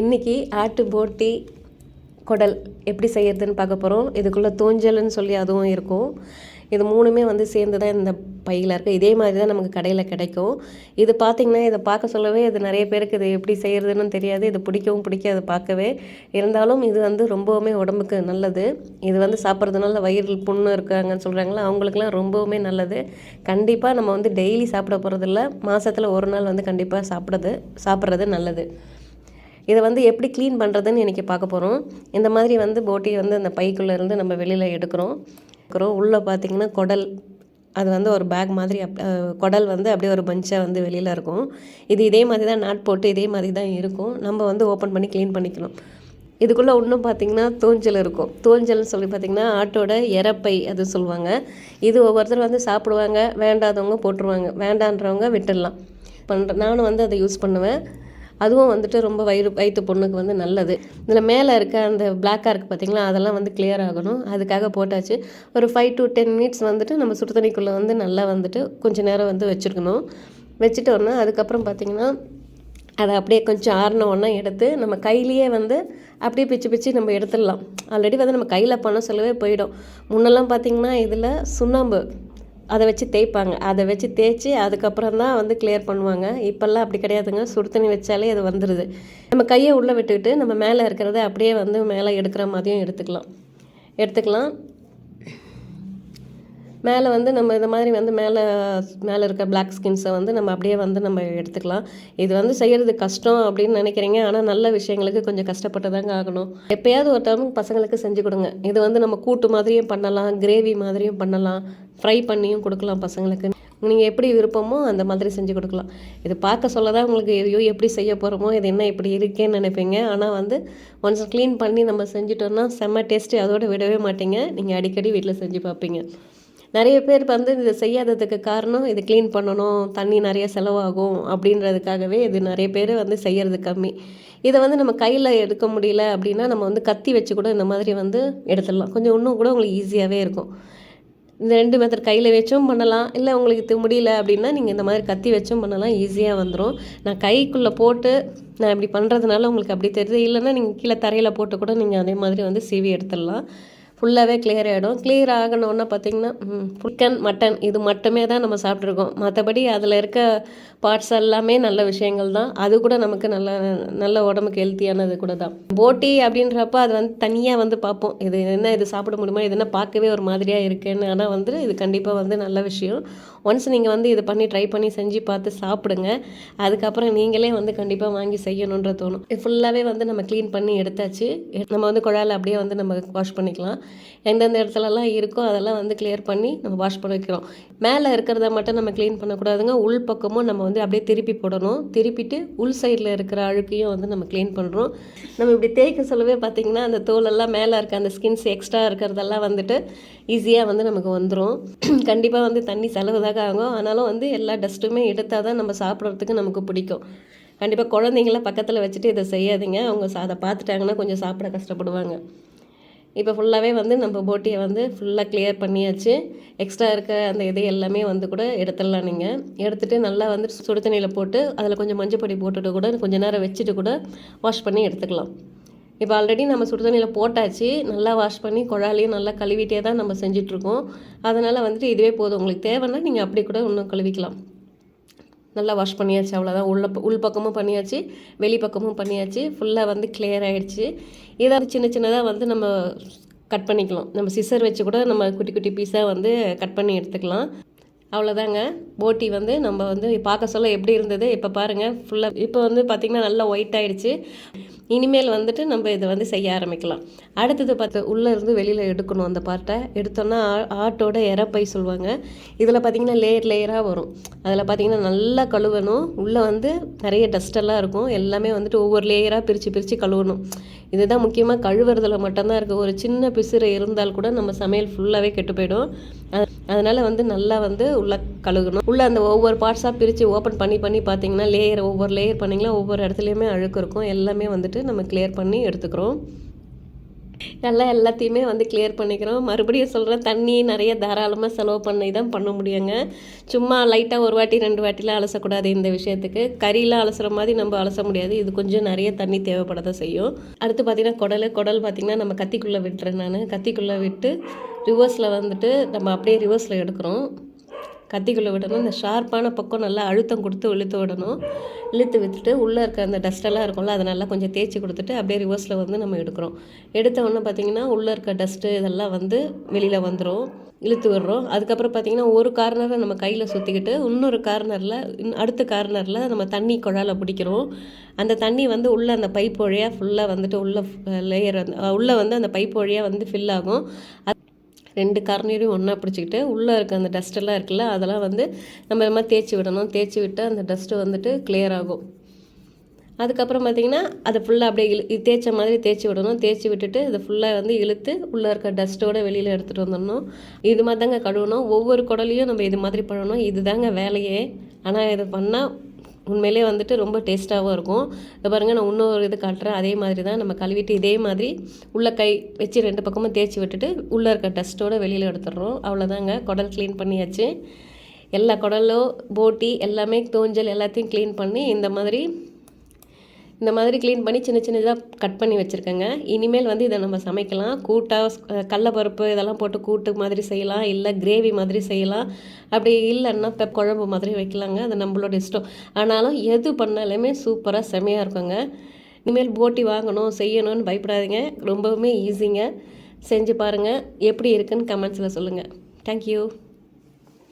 இன்றைக்கி ஆட்டு போட்டி குடல் எப்படி செய்யறதுன்னு பார்க்க போகிறோம் இதுக்குள்ளே தூஞ்சல்னு சொல்லி அதுவும் இருக்கும். இது மூணுமே வந்து சேர்ந்து தான் இந்த பையில் இருக்குது இதே மாதிரி தான் நமக்கு கடையில் கிடைக்கும். இது பார்த்திங்கன்னா இதை பார்க்க சொல்லவே இது நிறைய பேருக்கு இது எப்படி செய்கிறதுன்னு தெரியாது. இது பிடிக்கவும் பிடிக்காது பார்க்கவே. இருந்தாலும் இது வந்து ரொம்பவுமே உடம்புக்கு நல்லது. இது வந்து சாப்பிட்றதுனால வயிறு புண்ணு இருக்காங்கன்னு சொல்கிறாங்களா அவங்களுக்குலாம் ரொம்பவுமே நல்லது. கண்டிப்பாக நம்ம வந்து டெய்லி சாப்பிட போகிறதில்ல மாதத்தில் ஒரு நாள் வந்து கண்டிப்பாக சாப்பிட்றது சாப்பிட்றது நல்லது. இதை வந்து எப்படி க்ளீன் பண்ணுறதுன்னு இன்றைக்கி பார்க்க போகிறோம் இந்த மாதிரி வந்து போட்டி வந்து அந்த பைக்குள்ளே இருந்து நம்ம வெளியில் எடுக்கிறோம். எடுக்கிறோம் உள்ளே பார்த்தீங்கன்னா குடல். அது வந்து ஒரு பேக் மாதிரி அப் குடல் வந்து அப்படியே ஒரு பஞ்சாக வந்து வெளியில் இருக்கும். இது இதே மாதிரி தான் நாட் போட்டு இதே மாதிரி தான் இருக்கும். நம்ம வந்து ஓப்பன் பண்ணி க்ளீன் பண்ணிக்கணும். இதுக்குள்ளே இன்னும் பார்த்தீங்கன்னா தூஞ்சல் இருக்கும். தூஞ்சல்னு சொல்லி பார்த்தீங்கன்னா ஆட்டோட இறப்பை அது சொல்லுவாங்க. இது ஒவ்வொருத்தர் வந்து சாப்பிடுவாங்க. வேண்டாதவங்க போட்டுருவாங்க. வேண்டான்றவங்க விட்டுடலாம். பண்ணுற நானும் வந்து அதை யூஸ் பண்ணுவேன். அதுவும் வந்துட்டு ரொம்ப வயிறு வயிற்று பொண்ணுக்கு வந்து நல்லது. இதில் மேலே இருக்க அந்த பிளாக்காக இருக்குது பார்த்தீங்களா அதெல்லாம் வந்து கிளியர் ஆகணும். அதுக்காக போட்டாச்சு. ஒரு ஃபைவ் டு டென் மினிட்ஸ் வந்துட்டு நம்ம சுடு தண்ணிக்குள்ளே வந்து நல்லா வந்துட்டு கொஞ்சம் நேரம் வந்து வச்சுருக்கணும். வச்சுட்டோன்னா அதுக்கப்புறம் பார்த்திங்கன்னா அதை அப்படியே கொஞ்சம் ஆறின உடனே எடுத்து நம்ம கையிலேயே வந்து அப்படியே பிச்சு பிச்சு நம்ம எடுத்துடலாம். ஆல்ரெடி வந்து நம்ம கையில் பணம் செலவே போயிடும். முன்னெல்லாம் பார்த்திங்கன்னா இதில் சுண்ணாம்பு அதை வச்சு தேய்ப்பாங்க. அதை வச்சு தேய்ச்சி அதுக்கப்புறம் தான் வந்து கிளியர் பண்ணுவாங்க. இப்போல்லாம் அப்படி கிடையாதுங்க. சுடு தண்ணி வச்சாலே அது வந்துடுது நம்ம கையை உள்ளே விட்டுக்கிட்டு நம்ம மேலே இருக்கிறத அப்படியே வந்து மேலே எடுக்கிற மாதிரியும் எடுத்துக்கலாம். எடுத்துக்கலாம். மேலே வந்து நம்ம இந்த மாதிரி வந்து மேலே மேலே இருக்க பிளாக் ஸ்கின்ஸை வந்து நம்ம அப்படியே வந்து நம்ம எடுத்துக்கலாம். இது வந்து செய்கிறது கஷ்டம் அப்படின்னு நினைக்கிறீங்க. ஆனால் நல்ல விஷயங்களுக்கு கொஞ்சம் கஷ்டப்பட்டு தாங்க ஆகணும். எப்போயாவது ஒரு டைம் பசங்களுக்கு செஞ்சு கொடுங்க. இது வந்து நம்ம கூட்டு மாதிரியும் பண்ணலாம் கிரேவி மாதிரியும் பண்ணலாம். ஃப்ரை பண்ணியும் கொடுக்கலாம் பசங்களுக்கு. நீங்கள் எப்படி விருப்பமோ அந்த மாதிரி செஞ்சு கொடுக்கலாம். இது பார்க்க சொல்ல தான் உங்களுக்கு ஐயோ எப்படி செய்ய போகிறோமோ இது என்ன இப்படி இருக்கேன்னு நினைப்பீங்க. ஆனால் வந்து ஒன்ஸ் க்ளீன் பண்ணி நம்ம செஞ்சுட்டோம்னா செம்ம டேஸ்ட்டு அதோடு விடவே மாட்டீங்க. நீங்கள் அடிக்கடி வீட்டில் செஞ்சு பார்ப்பீங்க. நிறைய பேர் வந்து இதை செய்யாததுக்கு காரணம் இது க்ளீன் பண்ணணும் தண்ணி நிறைய செலவாகும் அப்படின்றதுக்காகவே இது நிறைய பேர் வந்து செய்கிறது கம்மி. இதை வந்து நம்ம கையில் எடுக்க முடியல அப்படின்னா நம்ம வந்து கத்தி வச்சு கூட இந்த மாதிரி வந்து எடுத்துடலாம். கொஞ்சம் இன்னும் கூட உங்களுக்கு ஈஸியாகவே இருக்கும். இந்த ரெண்டு மெத்தட் கையில் வச்சும் பண்ணலாம். இல்லை உங்களுக்கு இது முடியல அப்படின்னா நீங்கள் இந்த மாதிரி கத்தி வச்சும் பண்ணலாம். ஈஸியாக வந்துடும் நான் கைக்குள்ளே போட்டு நான் இப்படி பண்ணுறதுனால உங்களுக்கு அப்படி தெரியுது. இல்லைன்னா நீங்கள் கீழே தரையில் போட்டு கூட நீங்கள் அதே மாதிரி வந்து சீவி எடுத்துடலாம். ஃபுல்லாகவே கிளியர் ஆகிடும் கிளியர் ஆகணுன்னா பார்த்தீங்கன்னா சிக்கன் மட்டன் இது மட்டுமே தான் நம்ம சாப்பிட்ருக்கோம் மற்றபடி அதில் இருக்க பார்ட்ஸ் எல்லாமே நல்ல விஷயங்கள் தான். அது கூட நமக்கு நல்ல நல்ல உடம்புக்கு ஹெல்த்தியானது கூட தான். போட்டி அப்படின்றப்ப அது வந்து தனியாக வந்து பார்ப்போம். இது என்ன இது சாப்பிட முடியுமா இது என்ன பார்க்கவே ஒரு மாதிரியாக இருக்குன்னு. ஆனால் வந்து இது கண்டிப்பாக வந்து நல்ல விஷயம். ஒன்ஸ் நீங்கள் வந்து இது பண்ணி ட்ரை பண்ணி செஞ்சு பார்த்து சாப்பிடுங்க. அதுக்கப்புறம் நீங்களே வந்து கண்டிப்பாக வாங்கி செய்யணுன்ற தோணும். இது ஃபுல்லாகவே வந்து நம்ம க்ளீன் பண்ணி எடுத்தாச்சு. நம்ம வந்து குழாயில் அப்படியே வந்து நம்ம வாஷ் பண்ணிக்கலாம். எந்தெந்த இடத்துலலாம் இருக்கோ அதெல்லாம் வந்து கிளியர் பண்ணி நம்ம வாஷ் பண்ண வைக்கிறோம். மேலே இருக்கிறத மட்டும் நம்ம க்ளீன் பண்ணக்கூடாதுங்க. உள் பக்கமும் நம்ம வந்து அப்படியே திருப்பி போடணும். திருப்பிட்டு உள் சைடில் இருக்கிற அழுக்கையும் வந்து நம்ம க்ளீன் பண்ணுறோம் நம்ம இப்படி தேய்க்க சொல்லவே பார்த்திங்கன்னா அந்த தோலெல்லாம் மேலே இருக்க அந்த ஸ்கின்ஸ் எக்ஸ்ட்ரா இருக்கிறதெல்லாம் வந்துட்டு ஈஸியாக வந்து நமக்கு வந்துடும் கண்டிப்பாக வந்து தண்ணி செலவு தான் ஆகும். ஆனாலும் வந்து எல்லா டஸ்ட்டுமே எடுத்தால் தான் நம்ம சாப்பிட்றதுக்கு நமக்கு பிடிக்கும். கண்டிப்பாக குழந்தைங்கள பக்கத்தில் வச்சுட்டு இதை செய்யாதீங்க. அவங்க அதை பார்த்துட்டாங்கன்னா கொஞ்சம் சாப்பிட கஷ்டப்படுவாங்க. இப்போ ஃபுல்லாகவே வந்து நம்ம போட்டியை வந்து ஃபுல்லாக கிளியர் பண்ணியாச்சு. எக்ஸ்ட்ரா இருக்க அந்த இது எல்லாமே வந்து கூட எடுத்துடலாம் நீங்கள் எடுத்துகிட்டு நல்லா வந்து சுடு தண்ணியில் போட்டு அதில் கொஞ்சம் மஞ்சள் பொடி போட்டுட்டு கூட கொஞ்ச நேரம் வச்சுட்டு கூட வாஷ் பண்ணி எடுத்துக்கலாம். இப்போ ஆல்ரெடி நம்ம சுடு தண்ணியில் போட்டாச்சு. நல்லா வாஷ் பண்ணி குழாலையும் நல்லா கழுவிட்டே தான் நம்ம செஞ்சிட்ருக்கோம் அதனால் வந்துட்டு இதுவே போதும். உங்களுக்கு தேவைன்னா நீங்கள் அப்படி கூட இன்னும் கழுவிக்கலாம். நல்லா வாஷ் பண்ணியாச்சு அவ்வளோதான் உள்ள உள் பக்கமும் பண்ணியாச்சு வெளி பக்கமும் பண்ணியாச்சு. ஃபுல்லாக வந்து கிளியர் ஆகிடுச்சு இதை சின்ன சின்னதாக வந்து நம்ம கட் பண்ணிக்கலாம். நம்ம சிசர் வச்சு கூட நம்ம குட்டி குட்டி பீஸாக வந்து கட் பண்ணி எடுத்துக்கலாம். அவ்வளோதாங்க போட்டி வந்து நம்ம வந்து பார்க்க சொல்ல எப்படி இருந்தது? இப்போ பாருங்கள் ஃபுல்லாக இப்போ வந்து பார்த்திங்கன்னா நல்லா ஒயிட் ஆகிடுச்சு இனிமேல் வந்துட்டு நம்ம இதை வந்து செய்ய ஆரம்பிக்கலாம். அடுத்தது பார்த்து உள்ளே இருந்து வெளியில் எடுக்கணும் அந்த பார்ட்டை எடுத்தோன்னா ஆட்டோட இறப்பை சொல்லுவாங்க. இதில் பார்த்திங்கன்னா லேயர் லேயராக வரும். அதில் பார்த்திங்கன்னா நல்லா கழுவணும். உள்ளே வந்து நிறைய டஸ்டெல்லாம் இருக்கும். எல்லாமே வந்துட்டு ஒவ்வொரு லேயராக பிரித்து பிரித்து கழுவணும். இதுதான் முக்கியமாக கழுவுறதுல மட்டும்தான் இருக்குது ஒரு சின்ன பிசுறு இருந்தால் கூட நம்ம சமையல் ஃபுல்லாகவே கெட்டு போயிடும். அதனால் வந்து நல்லா வந்து உள்ளே கழுகணும். உள்ளே அந்த ஒவ்வொரு பார்ட்ஸாக பிரித்து ஓப்பன் பண்ணி பண்ணி பார்த்தீங்கன்னா லேயர் ஒவ்வொரு லேயர் பண்ணிங்கன்னா ஒவ்வொரு இடத்துலையுமே அழுக்கு இருக்கும். எல்லாமே வந்துட்டு நம்ம கிளியர் பண்ணி எடுத்துக்கிறோம். நல்லா எல்லாத்தையுமே வந்து கிளியர் பண்ணிக்கிறோம். மறுபடியும் சொல்கிறேன் தண்ணி நிறைய தாராளமாக செலவு பண்ணி தான் பண்ண முடியுங்க. சும்மா லைட்டாக ஒரு வாட்டி ரெண்டு வாட்டிலாம் அலசக்கூடாது இந்த விஷயத்துக்கு. கறியில் அலசுகிற மாதிரி நம்ம அலச முடியாது. இது கொஞ்சம் நிறைய தண்ணி தேவைப்பட செய்யும். அடுத்து பார்த்திங்கன்னா குடல். குடல் பார்த்திங்கன்னா நம்ம கத்திக்குள்ளே விட்டுறேன் நான். கத்திக்குள்ளே விட்டு ரிவர்ஸில் வந்துட்டு நம்ம அப்படியே ரிவர்ஸில் எடுக்கிறோம். கத்திக்குள்ளே விடணும். இந்த ஷார்ப்பான பக்கம் நல்லா அழுத்தம் கொடுத்து இழுத்து விடணும். இழுத்து விட்டுட்டு உள்ளே இருக்க அந்த டஸ்ட்டெல்லாம் இருக்கும்ல அதை நல்லா கொஞ்சம் தேய்ச்சி கொடுத்துட்டு அப்படியே ரிவர்ஸில் வந்து நம்ம எடுக்கிறோம். எடுத்த உடனே பார்த்திங்கன்னா உள்ளே இருக்க டஸ்ட்டு இதெல்லாம் வந்து வெளியில் வந்துடும் இழுத்து விடுறோம். அதுக்கப்புறம் பார்த்திங்கன்னா ஒரு கார்னரை நம்ம கையில் சுற்றிக்கிட்டு இன்னொரு கார்னரில் அடுத்த கார்னரில் நம்ம தண்ணி குழால பிடிக்கிறோம். அந்த தண்ணி வந்து உள்ளே அந்த பைப் வழியாக ஃபுல்லாக வந்துட்டு உள்ளே லேயர் உள்ளே வந்து அந்த பைப் வழியாக வந்து ஃபில் ஆகும். ரெண்டு கார்னரையும் ஒன்றா பிடிச்சிக்கிட்டு உள்ளே இருக்க அந்த டஸ்ட்டெல்லாம் இருக்குல்ல அதெல்லாம் வந்து நம்ம இது தேய்ச்சி விடணும். தேய்ச்சி விட்டால் அந்த டஸ்ட்டு வந்துட்டு கிளியர் ஆகும். அதுக்கப்புறம் பார்த்திங்கன்னா அதை ஃபுல்லாக அப்படியே இழு தேய்ச்ச மாதிரி தேய்ச்சி விடணும். தேய்ச்சி விட்டுட்டு இதை ஃபுல்லாக வந்து இழுத்து உள்ளே இருக்க டஸ்ட்டோட வெளியில் எடுத்துகிட்டு வந்துடணும். இது மாதிரி தாங்க கழுவணும். ஒவ்வொரு குடலையும் நம்ம இது மாதிரி பண்ணணும். இது தாங்க வேலையே. ஆனால் இதை பண்ணால் உண்மையிலே வந்துட்டு ரொம்ப டேஸ்ட்டாகவும் இருக்கும். இப்போ பாருங்கள் நான் இன்னொரு இது காட்டுறேன். அதே மாதிரி தான் நம்ம கழுவிட்டு இதே மாதிரி உள்ளே கை வச்சு ரெண்டு பக்கமும் தேய்ச்சி விட்டுட்டு உள்ளே இருக்க டஸ்ட்டோட வெளியில் எடுத்துடுறோம். அவ்வளோதாங்க குடல் க்ளீன் பண்ணியாச்சு. எல்லா குடலும் போட்டி எல்லாமே தோஞ்சல் எல்லாத்தையும் க்ளீன் பண்ணி இந்த மாதிரி இந்த மாதிரி க்ளீன் பண்ணி சின்ன சின்னதாக கட் பண்ணி வச்சுருக்கேங்க. இனிமேல் வந்து இதை நம்ம சமைக்கலாம். கூட்டாக கடலப்பருப்பு இதெல்லாம் போட்டு கூட்டு மாதிரி செய்யலாம். இல்லை கிரேவி மாதிரி செய்யலாம். அப்படி இல்லைன்னா இப்போ குழம்பு மாதிரி வைக்கலாங்க. அது நம்மளோட இஷ்டம். ஆனாலும் எது பண்ணாலுமே சூப்பராக செமையாக இருக்குங்க. இனிமேல் போட்டி வாங்கணும் செய்யணும்னு பயப்படாதீங்க. ரொம்பவுமே ஈஸிங்க செஞ்சு பாருங்கள் எப்படி இருக்குன்னு கமெண்ட்ஸில் சொல்லுங்கள் தேங்க்யூ